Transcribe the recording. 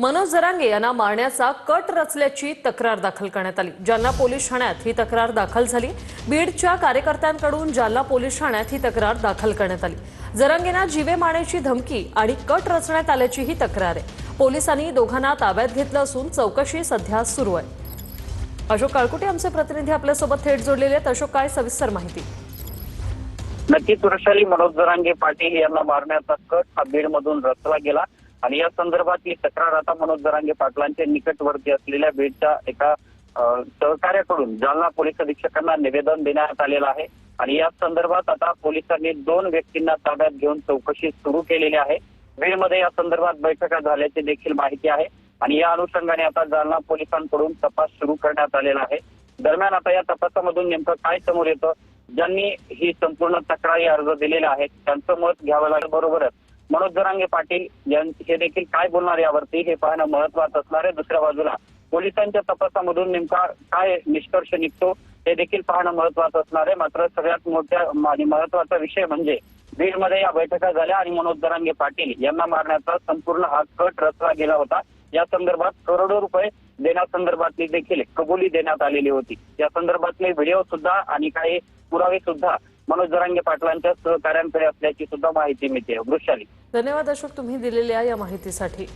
मनोज जरांगे यांना मारण्याचा कट रचल्याची तक्रार दाखल करण्यात आली. जालना पोलीस ठाण्यात ही तक्रार दाखल झाली. बीडच्या कार्यकर्त्यांकडून जालना पोलीस ठाण्यात ही तक्रार दाखल करण्यात आली. जरांगेंना जीवे मारण्याची धमकी आणि कट रचण्यात आल्याची ही तक्रार आहे. पोलिसांनी दोघांना ताब्यात घेतलं असून चौकशी सध्या सुरू आहे. अशोक काळकुटे आमचे प्रतिनिधी आपल्यासोबत थेट जोडलेले आहेत. अशोक काय सविस्तर माहिती? नक्कीच वृषाली मनोज जरांगे पाटील यांना मारण्याचा कट हा बीडमधून रचला गेला. आणि या संदर्भातली तक्रार आता मनोज जरांगे पाटलांच्या निकटवर्ती असलेल्या बीडच्या एका सहकार्याकडून जालना पोलीस अधीक्षकांना निवेदन देण्यात आलेलं आहे. आणि या संदर्भात आता पोलिसांनी दोन व्यक्तींना ताब्यात घेऊन चौकशी सुरू केलेली आहे. बीडमध्ये या संदर्भात बैठका झाल्याची देखील माहिती आहे. आणि या अनुषंगाने आता जालना पोलिसांकडून तपास सुरू करण्यात आलेला आहे. दरम्यान आता या तपासामधून नेमकं काय समोर येतं? ज्यांनी ही संपूर्ण तक्रारी अर्ज दिलेला आहे त्यांचं मत घ्यावं लागेल. बरोबरच मनोज जरांगे पाटील हे देखील काय बोलणार यावरती हे पाहणं महत्वाचं असणार आहे दुसऱ्या बाजूला. पोलिसांच्या तपासामधून नेमका काय निष्कर्ष निघतो हे देखील पाहणं महत्वाचं असणार आहे. मात्र सगळ्यात मोठ्या आणि महत्त्वाचा विषय म्हणजे बीडमध्ये या बैठका झाल्या आणि मनोज जरांगे पाटील यांना मारण्याचा संपूर्ण हा कट रचला गेला होता. या संदर्भात करोडो रुपये देण्यासंदर्भातली देखील कबुली देण्यात आलेली होती. या संदर्भातले व्हिडिओ सुद्धा आणि काही पुरावे सुद्धा मनोज जरांगे पाटलांच्या सहकार्यांकडे असल्याची सुद्धा माहिती मिळते. वृक्षाली धन्यवाद अशोक तुम्ही दिलेल्या या माहितीसाठी.